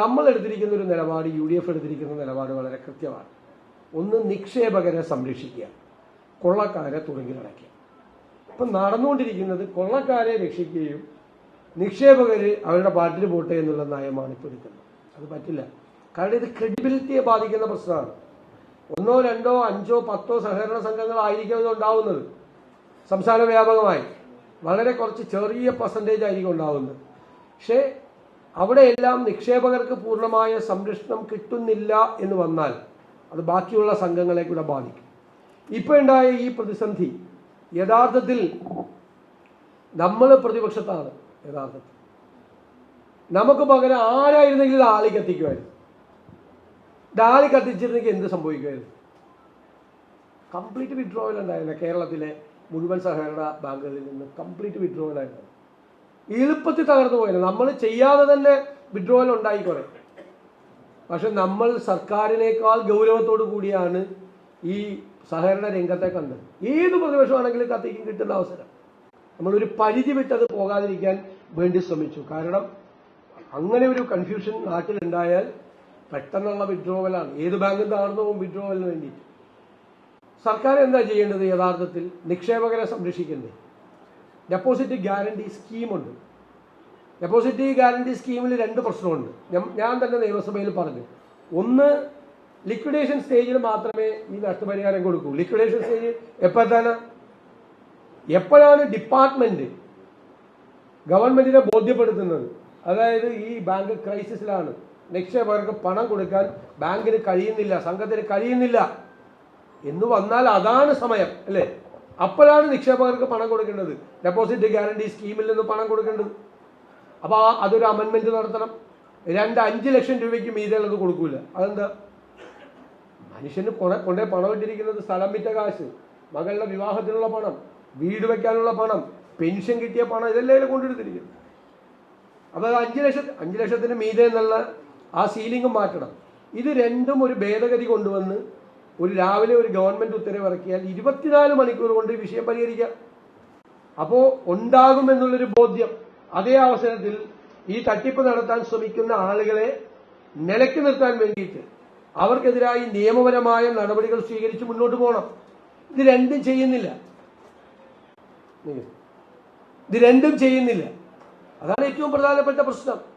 നമ്മൾ എടുത്തിരിക്കുന്ന ഒരു നിലപാട് യു ഡി എഫ് എടുത്തിരിക്കുന്ന നിലപാട് വളരെ കൃത്യമാണ്. ഒന്ന് നിക്ഷേപകരെ സംരക്ഷിക്കുക. കൊള്ളക്കാരെ തുറങ്കിലടയ്ക്കുക ഇപ്പം നടന്നുകൊണ്ടിരിക്കുന്നത് കൊള്ളക്കാരെ രക്ഷിക്കുകയും നിക്ഷേപകര് അവരുടെ പാട്ടിൽ പോട്ടെ എന്നുള്ള നയമാണ് ഇപ്പോൾ എടുക്കുന്നത്. അത് പറ്റില്ല. കാരണം ഇത് ക്രെഡിബിലിറ്റിയെ ബാധിക്കുന്ന പ്രശ്നമാണ്. ഒന്നോ രണ്ടോ അഞ്ചോ പത്തോ സഹകരണ സംഘങ്ങളായിരിക്കും ഇത് ഉണ്ടാവുന്നത്. സംസ്ഥാന വ്യാപകമായി. വളരെ കുറച്ച് ചെറിയ പെർസെന്റേജ് ആയിരിക്കും ഉണ്ടാവുന്നത്. പക്ഷേ അവിടെയെല്ലാം നിക്ഷേപകർക്ക് പൂർണമായ സംരക്ഷണം കിട്ടുന്നില്ല എന്ന് വന്നാൽ അത് ബാക്കിയുള്ള സംഘങ്ങളെ കൂടെ ബാധിക്കും. ഇപ്പോൾ ഉണ്ടായ ഈ പ്രതിസന്ധി യഥാർത്ഥത്തിൽ നമ്മൾ പ്രതിപക്ഷത്താണ് യഥാർത്ഥത്തിൽ. നമുക്ക് പകരം ആരായിരുന്നെങ്കിൽ ആളി കത്തിക്കുമായിരുന്നു. ഡാളി കത്തിച്ചിരുന്നെങ്കിൽ എന്ത് സംഭവിക്കുമായിരുന്നു? കംപ്ലീറ്റ് വിഡ്രോവൽ ഉണ്ടായിരുന്നു കേരളത്തിലെ മുഴുവൻ സഹകരണ ബാങ്കുകളിൽ നിന്ന് കംപ്ലീറ്റ് വിഡ്രോവൽ ആയിരുന്നു. എളുപ്പത്തിൽ തകർന്നു പോയത് നമ്മൾ ചെയ്യാതെ തന്നെ വിഡ്രോവൽ ഉണ്ടായിക്കോളെ പക്ഷെ നമ്മൾ സർക്കാരിനേക്കാൾ ഗൗരവത്തോടു കൂടിയാണ് ഈ സഹകരണ രംഗത്തെ കണ്ടത്. ഏത് പ്രതിപക്ഷമാണെങ്കിലും കത്തിക്കും കിട്ടുന്ന അവസരം. നമ്മളൊരു പരിധി വിട്ടത് പോകാതിരിക്കാൻ വേണ്ടി ശ്രമിച്ചു. കാരണം അങ്ങനെ ഒരു കൺഫ്യൂഷൻ നാട്ടിലുണ്ടായാൽ പെട്ടെന്നുള്ള വിഡ്രോവലാണ് ഏത് ബാങ്കും താഴ്ന്നു പോകും വിഡ്രോവലിന് വേണ്ടിയിട്ട്. സർക്കാർ എന്താ ചെയ്യേണ്ടത് യഥാർത്ഥത്തിൽ? നിക്ഷേപകരെ സംരക്ഷിക്കണ്ടേ? ഡെപ്പോസിറ്റ് ഗ്യാരണ്ടി സ്കീമുണ്ട് ഡെപ്പോസിറ്റ് ഗ്യാരണ്ടി സ്കീമിൽ രണ്ട് പ്രശ്നമുണ്ട്. ഞാൻ- തന്നെ നിയമസഭയിൽ പറഞ്ഞു. ഒന്ന് ലിക്വിഡേഷൻ സ്റ്റേജിൽ മാത്രമേ ഈ നഷ്ടപരിഹാരം കൊടുക്കൂ. ലിക്വിഡേഷൻ സ്റ്റേജ് എപ്പോഴാണ് എപ്പോഴാണ് ഡിപ്പാർട്ട്മെന്റ് ഗവൺമെന്റിനെ ബോധ്യപ്പെടുത്തുന്നത്? അതായത് ഈ ബാങ്ക് ക്രൈസിസിലാണ് നിക്ഷേപകർക്ക് പണം കൊടുക്കാൻ ബാങ്കിന് കഴിയുന്നില്ല സംഘത്തിന് കഴിയുന്നില്ല. എന്ന് വന്നാൽ അതാണ് സമയം അല്ലേ? അപ്പോഴാണ് നിക്ഷേപകർക്ക് പണം കൊടുക്കേണ്ടത്. ഡെപ്പോസിറ്റ് ഗ്യാരണ്ടി സ്കീമിൽ നിന്ന് പണം കൊടുക്കേണ്ടത്. അപ്പോൾ ആ അതൊരു അമെൻമെന്റ് നടത്തണം. രണ്ട് അഞ്ച് ലക്ഷം രൂപയ്ക്ക് മീതെയുള്ളത് കൊടുക്കൂല. അതെന്താ? മനുഷ്യന് കുറെ കൊണ്ടേ പണം ഇട്ടിരിക്കുന്നത് സ്ഥലം വിറ്റ കാശ് മകളുടെ വിവാഹത്തിനുള്ള പണം വീട് വെക്കാനുള്ള പണം പെൻഷൻ കിട്ടിയ പണം ഇതെല്ലാം കൊണ്ടെടുത്തിരിക്കുന്നു അപ്പോൾ അത് അഞ്ച് ലക്ഷം അഞ്ച് ലക്ഷത്തിന് മീതെ എന്നുള്ള ആ സീലിംഗും മാറ്റണം. ഇത് രണ്ടും ഒരു ഭേദഗതി കൊണ്ടുവന്ന് ഒരു രാവിലെ ഒരു ഗവൺമെന്റ് ഉത്തരവ് ഇറക്കിയാൽ ഇരുപത്തിനാല് മണിക്കൂർ കൊണ്ട് ഈ വിഷയം പരിഹരിക്കാം. അപ്പോ ഉണ്ടാകുമെന്നുള്ളൊരു ബോധ്യം. അതേ അവസരത്തിൽ ഈ തട്ടിപ്പ് നടത്താൻ ശ്രമിക്കുന്ന ആളുകളെ നിലയ്ക്ക് നിർത്താൻ വേണ്ടിയിട്ട് അവർക്കെതിരായി നിയമപരമായ നടപടികൾ സ്വീകരിച്ച് മുന്നോട്ട് പോകണം. ഇത് രണ്ടും ചെയ്യുന്നില്ല. ഇത് രണ്ടും ചെയ്യുന്നില്ല. അതാണ് ഏറ്റവും പ്രധാനപ്പെട്ട പ്രശ്നം.